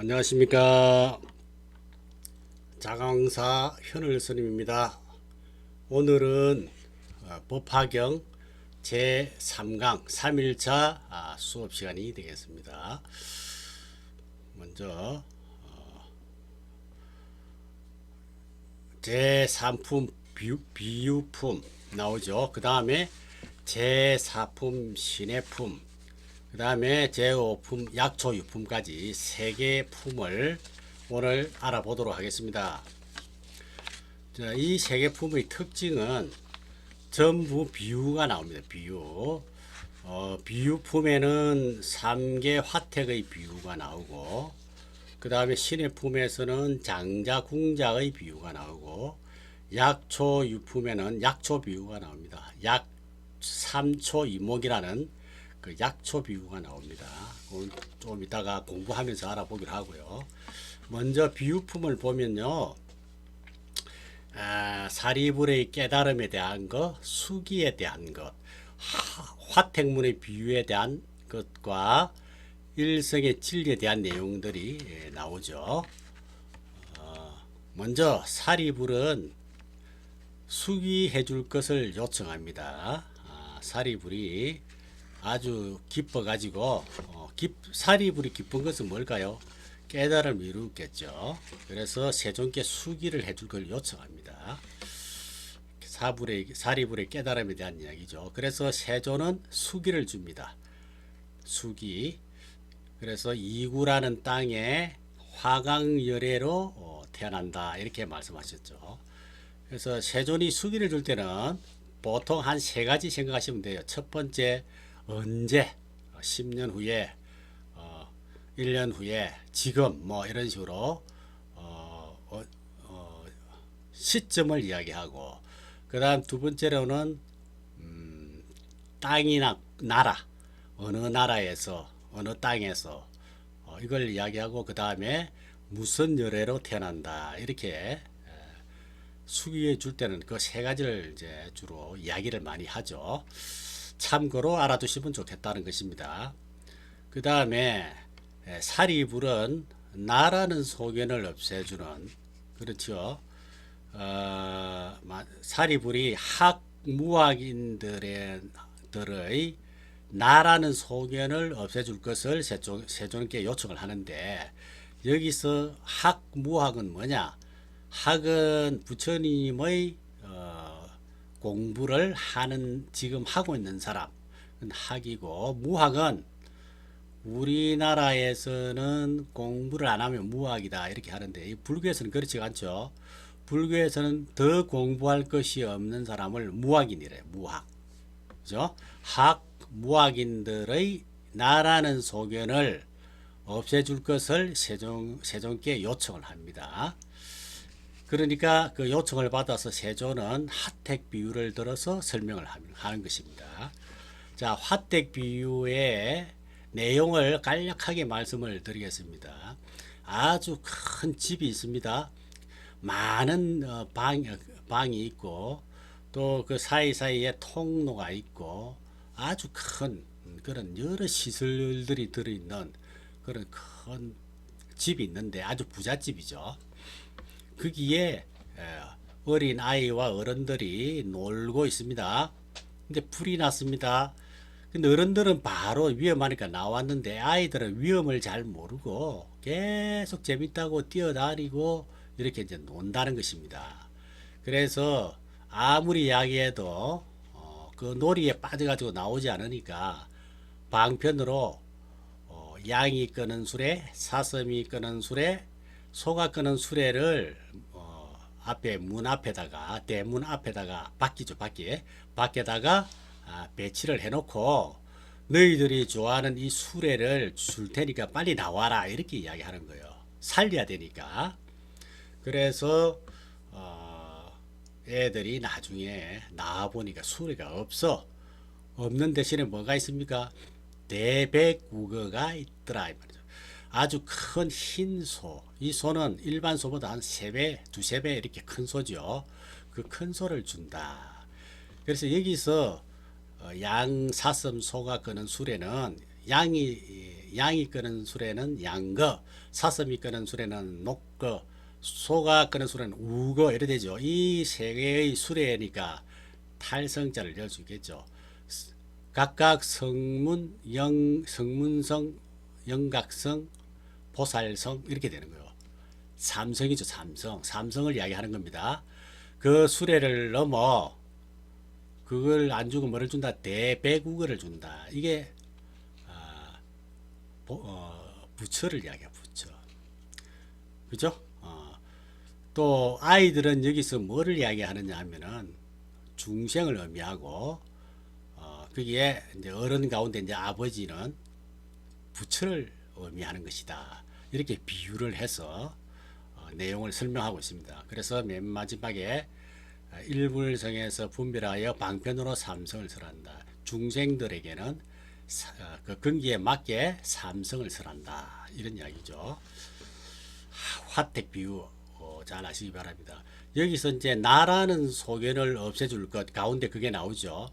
안녕하십니까 자강사 현을 스님입니다. 오늘은 어, 법화경 제3강 3일차 아, 수업 시간이 되겠습니다. 먼저 어, 제3품 비유, 비유 품 나오죠. 그 다음에 제4품 신해품 그 다음에 제5품 약초 유품까지 세 개의 품을 오늘 알아보도록 하겠습니다. 이세개 품의 특징은 전부 비유가 나옵니다. 비유. 어, 비유품에는 3개 화택의 비유가 나오고 그 다음에 신의 품에서는 장자 궁자의 비유가 나오고 약초 유품에는 약초 비유가 나옵니다. 약 3초 이목이라는 그 약초 비유가 나옵니다. 그건 좀 이따가 공부하면서 알아보기로 하고요. 먼저 비유품을 보면요. 아, 사리불의 깨달음에 대한 것, 수기에 대한 것, 하, 화택문의 비유에 대한 것과 일성의 진리에 대한 내용들이 예, 나오죠. 어, 먼저 사리불은 수기해 줄 것을 요청합니다. 아, 사리불이 아주 기뻐 가지고 어, 기, 사리불이 기쁜 것은 뭘까요? 깨달음을 이루겠죠. 그래서 세존께 수기를 해줄 걸 요청합니다. 사불의 사리불의 깨달음에 대한 이야기죠. 그래서 세존은 수기를 줍니다. 수기. 그래서 이구라는 땅에 화강열애로 어, 태어난다 이렇게 말씀하셨죠. 그래서 세존이 수기를 줄 때는 보통 한 세 가지 생각하시면 돼요. 첫 번째 언제 10년 후에 어, 1년 후에 지금 뭐 이런 식으로 어, 어, 어, 시점을 이야기하고 그 다음 두 번째로는 음, 땅이나 나라 어느 나라에서 어느 땅에서 어, 이걸 이야기하고 그 다음에 무슨 열애로 태어난다 이렇게 수기해 줄 때는 그 세 가지를 이제 주로 이야기를 많이 하죠. 참고로 알아두시면 좋겠다는 것입니다. 그 다음에 사리불은 나라는 소견을 없애주는 그렇죠. 어, 사리불이 학무학인들의 들의 나라는 소견을 없애줄 것을 세존, 세존께 요청을 하는데 여기서 학무학은 뭐냐? 학은 부처님의 어, 공부를 하는 지금 하고 있는 사람 학이고 무학은 우리나라에서는 공부를 안 하면 무학이다 이렇게 하는데 불교에서는 그렇지 않죠. 불교에서는 더 공부할 것이 없는 사람을 무학인이래 무학. 그죠? 학 무학인들의 나라는 소견을 없애줄 것을 세종 세종께 요청을 합니다. 그러니까 그 요청을 받아서 세조는 화택 비유를 들어서 설명을 하는 것입니다. 자, 화택 비유의 내용을 간략하게 말씀을 드리겠습니다. 아주 큰 집이 있습니다. 많은 어, 방, 방이 있고 또 그 사이사이에 통로가 있고 아주 큰 그런 여러 시설들이 들어있는 그런 큰 집이 있는데 아주 부잣집이죠. 거기에 어린 아이와 어른들이 놀고 있습니다. 근데 불이 났습니다. 근데 어른들은 바로 위험하니까 나왔는데 아이들은 위험을 잘 모르고 계속 재밌다고 뛰어다니고 이렇게 이제 논다는 것입니다. 그래서 아무리 이야기해도 어, 그 놀이에 빠져가지고 나오지 않으니까 방편으로 어, 양이 끄는 수레, 사슴이 끄는 수레, 소가 끄는 수레를 어, 앞에 문 앞에다가 대문 앞에다가 바퀴죠 바퀴 밖에다가 아, 배치를 해놓고 너희들이 좋아하는 이 수레를 줄 테니까 빨리 나와라 이렇게 이야기하는 거예요. 살려야 되니까. 그래서 어, 애들이 나중에 나와 보니까 수레가 없어. 없는 대신에 뭐가 있습니까? 대백국어가 있더라 이 말이죠. 아주 큰 흰 소. 이 소는 일반 소보다 한세 배, 두세 배 이렇게 큰 소죠. 그 큰 소를 준다. 그래서 여기서 어, 양, 사슴, 소가 끄는 수레는 양이 양이 끄는 수레는 양거, 사슴이 끄는 수레는 녹거, 소가 끄는 수레는 우거 이래 되죠. 이 세 개의 수레니까 탈성자를 있겠죠. 각각 성문, 영, 성문성, 영각성, 보살성 이렇게 되는 거예요. 삼성이죠, 삼성. 삼성을 이야기하는 겁니다. 그 수레를 넘어 그걸 안 주고 뭐를 준다? 대배국어를 준다. 이게 아, 보- 어, 부처를 이야기해 부처. 그죠? 어, 또 아이들은 여기서 뭐를 이야기하느냐 하면은 중생을 의미하고 어, 거기에 이제 어른 가운데 이제 아버지는 부처를 의미하는 것이다. 이렇게 비유를 해서 어, 내용을 설명하고 있습니다. 그래서 맨 마지막에 어, 일불성에서 분별하여 방편으로 삼성을 설한다. 중생들에게는 사- 어, 그 근기에 맞게 삼성을 설한다. 이런 이야기죠. 하- 화택 비유 어, 잘 아시기 바랍니다. 여기서 이제 나라는 소견을 없애줄 것 가운데 그게 나오죠.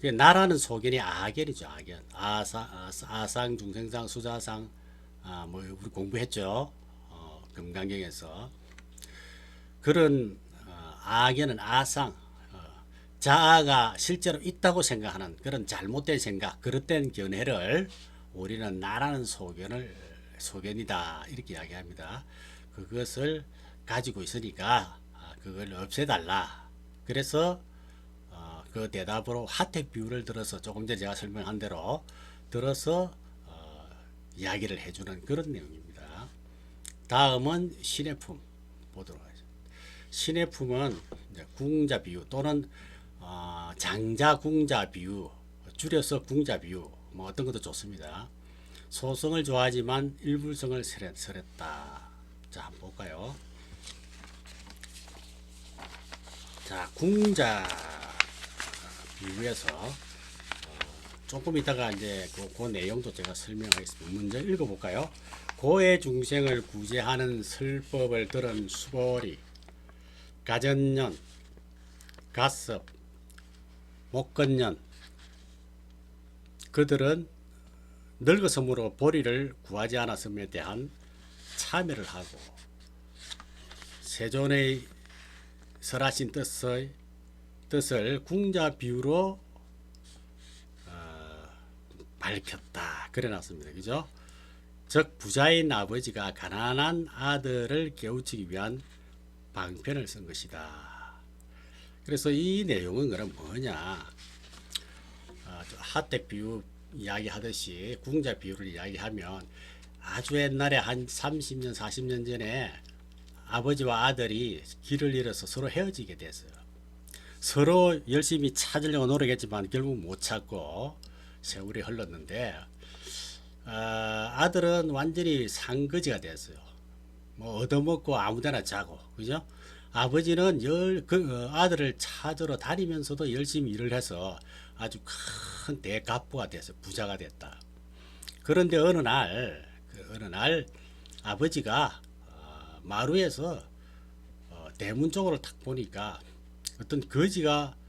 그 나라는 소견이 아견이죠. 아견. 아사, 아사 아상, 중생상, 수자상 아, 뭐 우리 공부했죠. 어, 금강경에서 그런 어, 아견은 아상 어, 자아가 실제로 있다고 생각하는 그런 잘못된 생각, 그릇된 견해를 우리는 나라는 소견을 소견이다 이렇게 이야기합니다. 그것을 가지고 있으니까 아, 그걸 없애달라. 그래서 어, 그 대답으로 하택 비유를 들어서 조금 전에 제가 설명한 대로 들어서 어, 이야기를 해주는 그런 내용입니다. 다음은 신의 품 보도록 하죠. 신의 품은 이제 궁자 비유 또는 어, 장자 궁자 비유 줄여서 궁자 비유 뭐 어떤 것도 좋습니다. 소성을 좋아하지만 일불성을 설했- 설했다. 자 한번 볼까요? 자 궁자 비유에서 어, 조금 이따가 이제 그, 그 내용도 제가 설명하겠습니다. 먼저 읽어볼까요? 고의 중생을 구제하는 설법을 들은 수보리, 가전년, 가섭, 목건년 그들은 늙어서므로 보리를 구하지 않았음에 대한 참여를 하고 세존의 설하신 뜻의 뜻을 궁자 비유로 어, 밝혔다. 그래 놨습니다. 그죠? 즉 부자인 아버지가 가난한 아들을 깨우치기 위한 방편을 쓴 것이다. 그래서 이 내용은 그럼 뭐냐? 어, 저 하택 비유 이야기하듯이 궁자 비유를 이야기하면 아주 옛날에 한 30년, 40년 전에 아버지와 아들이 길을 잃어서 서로 헤어지게 됐어요. 서로 열심히 찾으려고 노력했지만 결국 못 찾고 세월이 흘렀는데 어, 아들은 완전히 상거지가 됐어요. 뭐 얻어먹고 아무데나 자고 그죠? 아버지는 열, 그 어, 아들을 찾으러 다니면서도 열심히 일을 해서 아주 큰 대갑부가 돼서 부자가 됐다. 그런데 어느 날, 그 어느 날 아버지가 어, 마루에서 어, 대문 쪽으로 탁 보니까 어떤 거지가 어,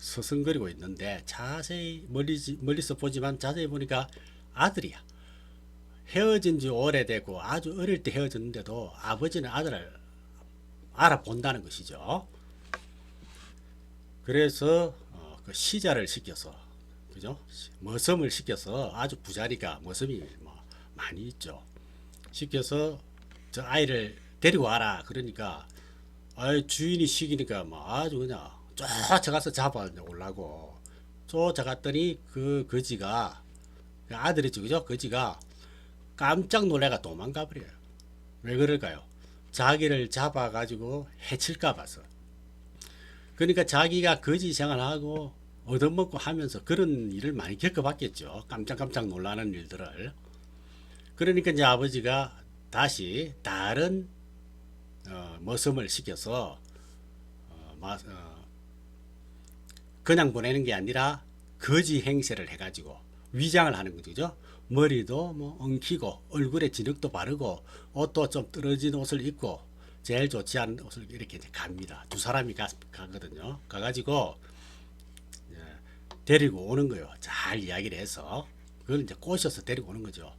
서성거리고 있는데 자세히 멀리 멀리서 보지만 자세히 보니까 아들이야. 헤어진 지 오래되고 아주 어릴 때 헤어졌는데도 아버지는 아들을 알아본다는 것이죠. 그래서 어, 그 시자를 시켜서 그죠? 머슴을 시켜서 아주 부자리가 머슴이 뭐 많이 있죠. 시켜서 저 아이를 데리고 와라. 그러니까 아이 주인이 시키니까 뭐 아주 그냥 쫓아가서 잡아 올라고 쫓아갔더니 그 거지가 그 아들이죠, 그죠? 거지가 깜짝 놀래가 도망가 버려요. 왜 그럴까요? 자기를 잡아 가지고 해칠까 봐서. 그러니까 자기가 거지 생활하고 얻어먹고 하면서 그런 일을 많이 겪어봤겠죠. 깜짝깜짝 놀라는 일들을. 그러니까 이제 아버지가 다시 다른 어, 머슴을 시켜서 어, 마, 어, 그냥 보내는 게 아니라 거지 행세를 해가지고 위장을 하는 거죠. 머리도 뭐 엉키고 얼굴에 진흙도 바르고 옷도 좀 떨어진 옷을 입고 제일 좋지 않은 옷을 이렇게 이제 갑니다. 두 사람이 가, 가거든요. 가가지고 데리고 오는 거예요. 잘 이야기를 해서 그걸 이제 꼬셔서 데리고 오는 거죠.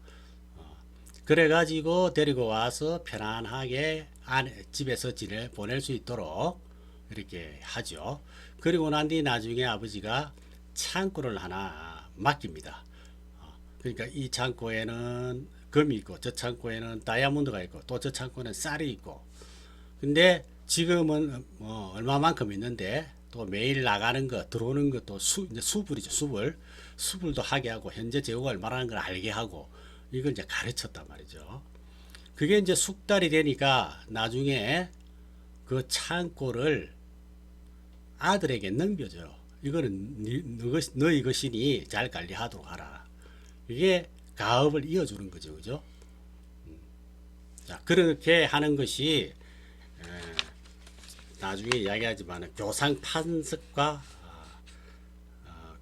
어, 그래가지고 데리고 와서 편안하게 안에 집에서 지내 보낼 수 있도록 이렇게 하죠. 그리고 난 뒤 나중에 아버지가 창고를 하나 맡깁니다. 어, 그러니까 이 창고에는 금이 있고 저 창고에는 다이아몬드가 있고 또 저 창고는 쌀이 있고 근데 지금은 뭐 얼마만큼 있는데 또 매일 나가는 거 들어오는 것도 수 이제 수불이죠 수불 수불도 하게 하고 현재 재고가 얼마라는 걸 알게 하고 이걸 이제 가르쳤단 말이죠. 그게 이제 숙달이 되니까 나중에 그 창고를 아들에게 넘겨줘요. 이거는 너희 것이니 잘 관리하도록 하라. 이게 가업을 이어주는 거죠, 그죠? 음. 자, 그렇게 하는 것이 에, 나중에 이야기하지만 교상 판석과 아, 아,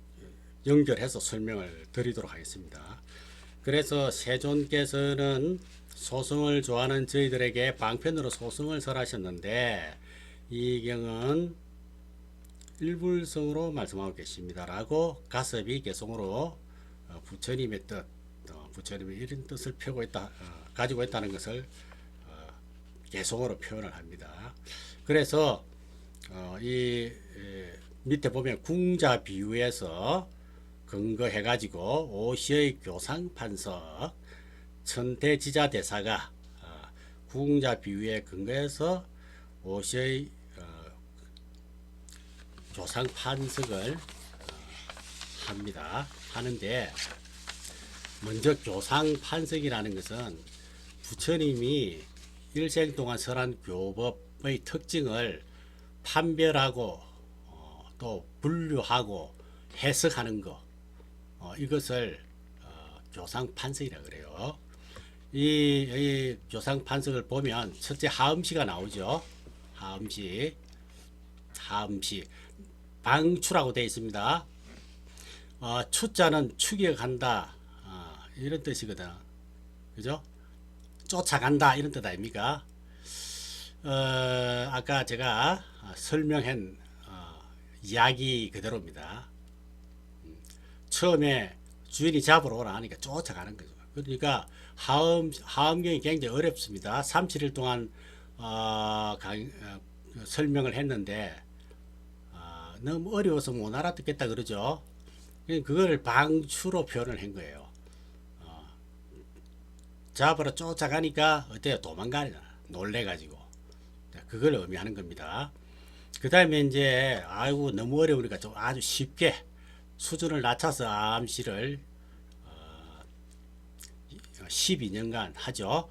연결해서 설명을 드리도록 하겠습니다. 그래서 세존께서는 소승을 좋아하는 저희들에게 방편으로 소승을 설하셨는데 이 경은 일불성으로 말씀하고 계십니다라고 가섭이 개성으로 어, 부처님의 뜻, 어, 부처님의 이런 뜻을 펴고 있다, 어, 가지고 있다는 것을 어, 개성으로 표현을 합니다. 그래서 어, 이 에, 밑에 보면 궁자 비유에서 근거해 가지고 오시의 교상 판석 천태지자 대사가 어, 궁자 비유에 근거해서 오시의 어, 교상 판석을 어, 합니다. 하는데 먼저 교상 판석이라는 것은 부처님이 일생 동안 설한 교법의 특징을 판별하고 어, 또 분류하고 해석하는 것 어, 이것을 어, 교상 판석이라 그래요. 이, 이 교상 판석을 보면 첫째 하음시가 나오죠. 하음시, 하음시 방추라고 되어 있습니다. 어, 추자는 추격한다 어, 이런 뜻이거든. 그죠? 쫓아간다 이런 뜻 아닙니까? 어, 아까 제가 설명한 어, 이야기 그대로입니다. 음, 처음에 주인이 잡으러 오라 하니까 쫓아가는 거죠. 그러니까 하음 하음경이 굉장히 어렵습니다. 37일 동안 어, 강, 어, 설명을 했는데 아, 너무 어려워서 못 알아듣겠다 그러죠. 그거를 방추로 표현을 한 거예요. 어, 잡으러 쫓아가니까 어때요? 도망가잖아. 놀래가지고. 그걸 의미하는 겁니다. 그 다음에 이제 아이고 너무 어려우니까 좀 아주 쉽게 수준을 낮춰서 암시를 어, 12년간 하죠.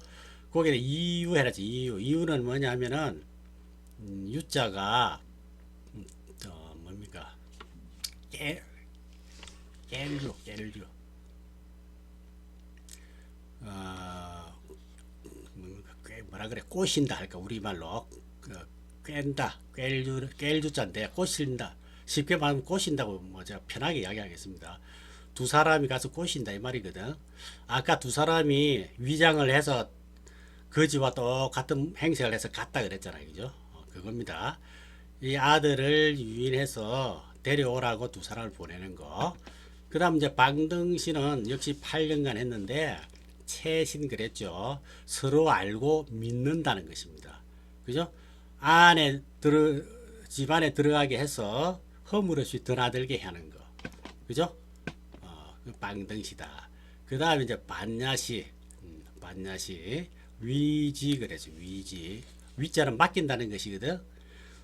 거기에 이유 해라지 이유. 이유는 뭐냐면은 음, 유자가 음, 어, 뭡니까 깨 깰류 깰류 어, 뭡니까 꿰 뭐라 그래 꼬신다 할까 우리말로 그, 꿰다 꿰류 깰주자인데 꼬신다 쉽게 말하면 꼬신다고 뭐 제가 편하게 이야기하겠습니다. 두 사람이 가서 꼬신다 이 말이거든. 아까 두 사람이 위장을 해서 거지와 똑같은 행색을 해서 갔다 그랬잖아요. 그죠? 어, 그겁니다. 이 아들을 유인해서 데려오라고 두 사람을 보내는 거. 그 다음 이제 방등신은 역시 8년간 했는데 채신 그랬죠. 서로 알고 믿는다는 것입니다. 그죠? 안에 들어, 집 안에 들어가게 해서 허물없이 드나들게 하는 거. 그죠? 어, 그 방등시다. 그 다음에 이제 반야시, 음, 반야시. 위지 그래서 위지. 위자는 맡긴다는 것이거든.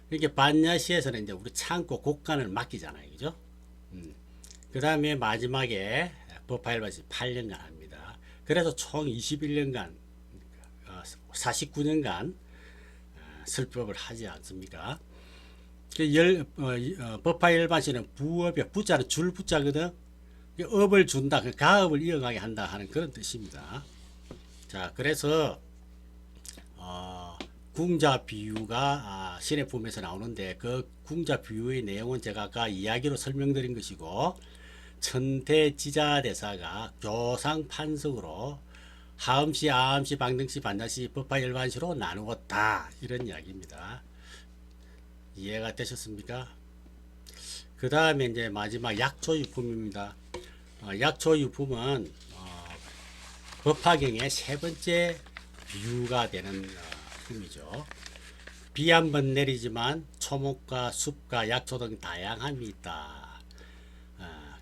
이렇게 반야시에서는 이제 우리 창고 곡간을 맡기잖아요. 그죠? 음. 그 다음에 마지막에 법파일바시 8년간 합니다. 그래서 총 21년간, 어, 49년간 어, 설법을 하지 않습니까? 그 열, 어, 이, 어, 법파일바시는 부업에 부자는 줄 부자거든. 그 업을 준다, 그 가업을 이어가게 한다 하는 그런 뜻입니다. 자, 그래서 어, 궁자 비유가 아, 신의 품에서 나오는데 그 궁자 비유의 내용은 제가 아까 이야기로 설명드린 것이고 천태지자 대사가 교상 판석으로 하음시, 아음시, 방등시, 반야시, 법파일반시로 나누었다 이런 이야기입니다. 이해가 되셨습니까? 그 다음에 이제 마지막 약조유품입니다. 어, 약초 유품은 어, 법화경의 세 번째 비유가 되는 어, 품이죠. 비 한 번 내리지만 초목과 숲과 약초 등 다양함이 있다. 어,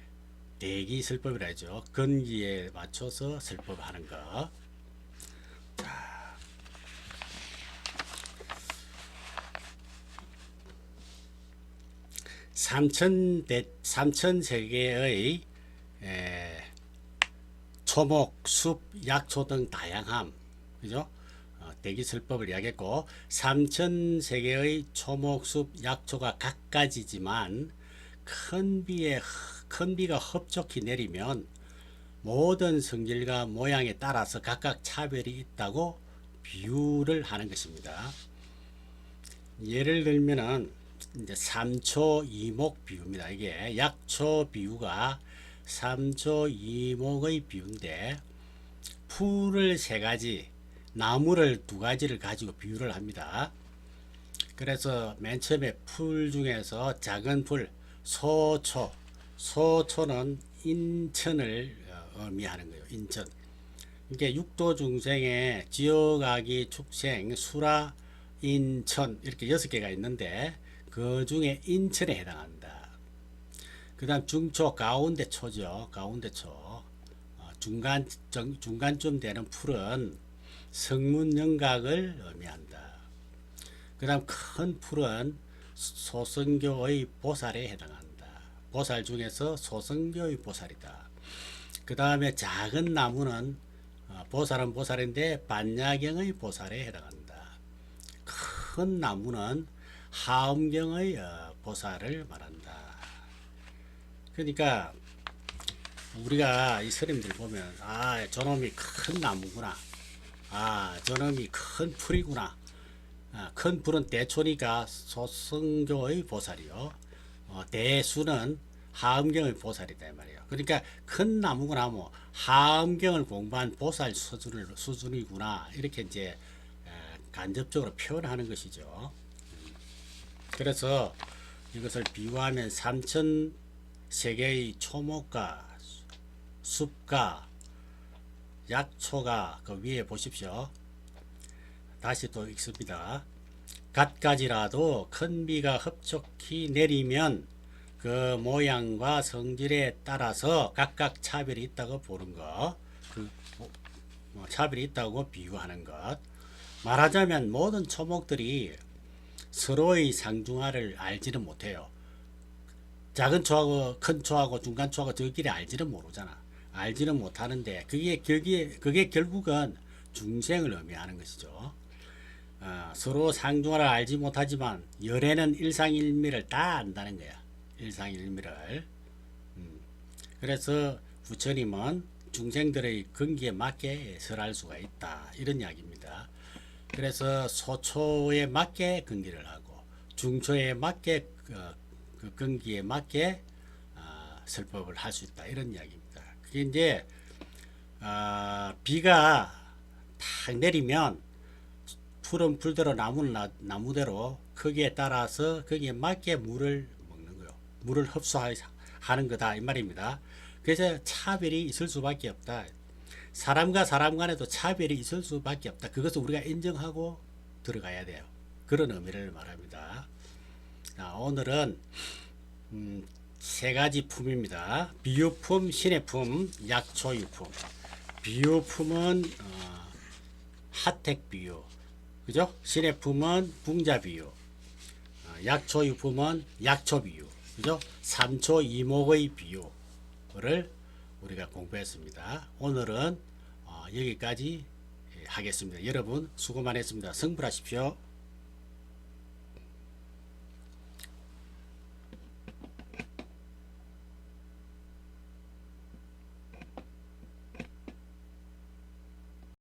대기 설법이라 하죠. 건기에 맞춰서 설법하는 거. 삼천 대 삼천 세계의 에, 초목, 숲, 약초 등 다양함, 그죠? 어, 대기설법을 이야기했고 삼천 세계의 초목, 숲, 약초가 각가지지만 큰 비에 큰 비가 흡족히 내리면 모든 성질과 모양에 따라서 각각 차별이 있다고 비유를 하는 것입니다. 예를 들면은 이제 삼초 이목 비유입니다. 이게 약초 비유가 삼초 이목의 비유인데 풀을 세 가지, 나무를 두 가지를 가지고 비유를 합니다. 그래서 맨 처음에 풀 중에서 작은 풀 소초, 소초는 인천을 어, 의미하는 거예요. 인천. 이게 육도 중생의 지어가기 축생 수라 인천 이렇게 여섯 개가 있는데 그 중에 인천에 해당한다. 그 다음 중초 가운데 초죠. 가운데 초. 어, 중간, 정, 중간쯤 되는 풀은 성문영각을 의미한다. 그 다음 큰 풀은 소성교의 보살에 해당한다. 보살 중에서 소성교의 보살이다. 그 다음에 작은 나무는 어, 보살은 보살인데 반야경의 보살에 해당한다. 큰 나무는 하음경의 어, 보살을 말한다. 그러니까 우리가 이 스님들 보면 아 저놈이 큰 나무구나. 아 저놈이 큰 풀이구나. 아, 큰 풀은 대초니까 소승교의 보살이요. 어, 대수는 하음경의 보살이다 이 말이에요. 그러니까 큰 나무구나 뭐 하음경을 공부한 보살 수준을 수준이구나 이렇게 이제 에, 간접적으로 표현하는 것이죠. 그래서 이것을 비유하면 삼천 세계의 초목과 숲과 약초가 그 위에 보십시오. 다시 또 읽습니다. 갖가지라도 큰 비가 흡족히 내리면 그 모양과 성질에 따라서 각각 차별이 있다고 보는 것, 그뭐 차별이 있다고 비유하는 것. 말하자면 모든 초목들이 서로의 상중하를 알지는 못해요. 작은 초하고 큰 초하고 중간 초하고 저끼리 알지는 모르잖아. 알지는 못하는데 그게 결기에 그게 결국은 중생을 의미하는 것이죠. 어, 서로 상중하를 알지 못하지만 열애는 일상일미를 다 안다는 거야. 일상일미를. 음. 그래서 부처님은 중생들의 근기에 맞게 설할 수가 있다. 이런 이야기입니다. 그래서 소초에 맞게 근기를 하고 중초에 맞게 그, 그 근기에 맞게 아, 설법을 할 수 있다 이런 이야기입니다. 이제 아, 비가 탁 내리면 풀은 풀대로 나무는 나, 나무대로 크기에 따라서 거기에 맞게 물을 먹는 거요. 물을 흡수하는 거다 이 말입니다. 그래서 차별이 있을 수밖에 없다. 사람과 사람 간에도 차별이 있을 수밖에 없다. 그것을 우리가 인정하고 들어가야 돼요. 그런 의미를 말합니다. 자, 오늘은 음, 세 가지 품입니다. 비유품, 신해품, 약초유품. 비유품은 어, 핫택 비유, 그죠? 신해품은 붕자 비유, 어, 약초유품은 약초 비유, 그죠? 삼초 이목의 비유를 우리가 공부했습니다. 오늘은 어, 여기까지 하겠습니다. 여러분 수고 많으셨습니다. 성불하십시오.